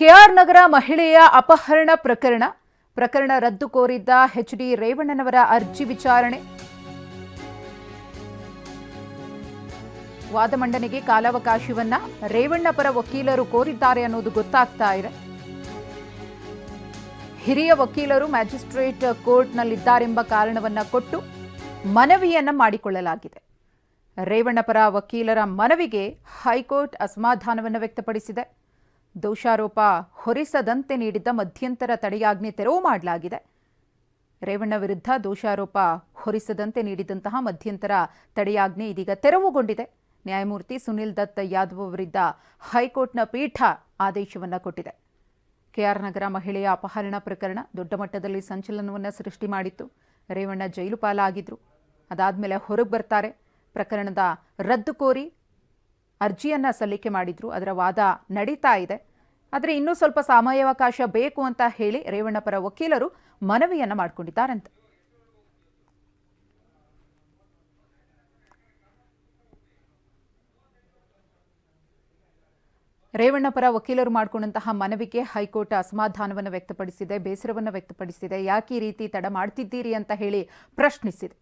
K R ನಗರ ಮಹಿಳೆಯ ಅಪಹರಣ ಪ್ರಕರಣ. ಪ್ರಕರಣ ರದ್ದು ಕೋರಿದ್ದ ಎಚ್ ಡಿ ರೇವಣ್ಣನವರ ಅರ್ಜಿ ವಿಚಾರಣೆ. ವಾದ ಮಂಡನೆಗೆ ಕಾಲಾವಕಾಶವನ್ನ ರೇವಣ್ಣ ಪರ ವಕೀಲರು ಕೋರಿದ್ದಾರೆ ಅನ್ನೋದು ಗೊತ್ತಾಗ್ತಾ ಇದೆ. ಹಿರಿಯ ವಕೀಲರು ಮ್ಯಾಜಿಸ್ಟ್ರೇಟ್ ಕೋರ್ಟ್ನಲ್ಲಿದ್ದಾರೆಂಬ ಕಾರಣವನ್ನ ಕೊಟ್ಟು ಮನವಿಯನ್ನ ಮಾಡಿಕೊಳ್ಳಲಾಗಿದೆ. ರೇವಣ್ಣ ಪರ ವಕೀಲರ ಮನವಿಗೆ ಹೈಕೋರ್ಟ್ ಅಸಮಾಧಾನವನ್ನು ವ್ಯಕ್ತಪಡಿಸಿದೆ. ದೋಷಾರೋಪ ಹೊರಿಸದಂತೆ ನೀಡಿದ್ದ ಮಧ್ಯಂತರ ತಡೆಯಾಜ್ಞೆ ತೆರವು ಮಾಡಲಾಗಿದೆ. ರೇವಣ್ಣ ವಿರುದ್ಧ ದೋಷಾರೋಪ ಹೊರಿಸದಂತೆ ನೀಡಿದಂತಹ ಮಧ್ಯಂತರ ತಡೆಯಾಜ್ಞೆ ಇದೀಗ ತೆರವುಗೊಂಡಿದೆ. ನ್ಯಾಯಮೂರ್ತಿ ಸುನಿಲ್ ದತ್ ಯಾದವ್ ಅವರಿದ್ದ ಹೈಕೋರ್ಟ್ನ ಪೀಠ ಆದೇಶವನ್ನು ಕೊಟ್ಟಿದೆ. ಕೆಆರ್ ನಗರ ಮಹಿಳೆಯ ಅಪಹರಣ ಪ್ರಕರಣ ದೊಡ್ಡ ಮಟ್ಟದಲ್ಲಿ ಸಂಚಲನವನ್ನು ಸೃಷ್ಟಿ ಮಾಡಿತ್ತು. ರೇವಣ್ಣ ಜೈಲು ಪಾಲಾಗಿದ್ರು. ಅದಾದಮೇಲೆ ಹೊರಗೆ ಬರ್ತಾರೆ. ಪ್ರಕರಣದ ರದ್ದು ಕೋರಿ ಅರ್ಜಿಯನ್ನು ಸಲ್ಲಿಕೆ ಮಾಡಿದ್ರು, ಅದರ ವಾದ ನಡೀತಾ ಇದೆ. ಆದರೆ ಇನ್ನೂ ಸ್ವಲ್ಪ ಸಮಯಾವಕಾಶ ಬೇಕು ಅಂತ ಹೇಳಿ ರೇವಣ್ಣ ಪರ ವಕೀಲರು ಮನವಿಯನ್ನು ಮಾಡಿಕೊಂಡಿದ್ದಾರಂತೆ. ರೇವಣ್ಣ ಪರ ವಕೀಲರು ಮಾಡಿಕೊಂಡಂತಹ ಮನವಿಗೆ ಹೈಕೋರ್ಟ್ ಅಸಮಾಧಾನವನ್ನು ವ್ಯಕ್ತಪಡಿಸಿದೆ, ಬೇಸರವನ್ನು ವ್ಯಕ್ತಪಡಿಸಿದೆ. ಯಾಕೆ ಈ ರೀತಿ ತಡ ಮಾಡ್ತಿದ್ದೀರಿ ಅಂತ ಹೇಳಿ ಪ್ರಶ್ನಿಸಿದೆ.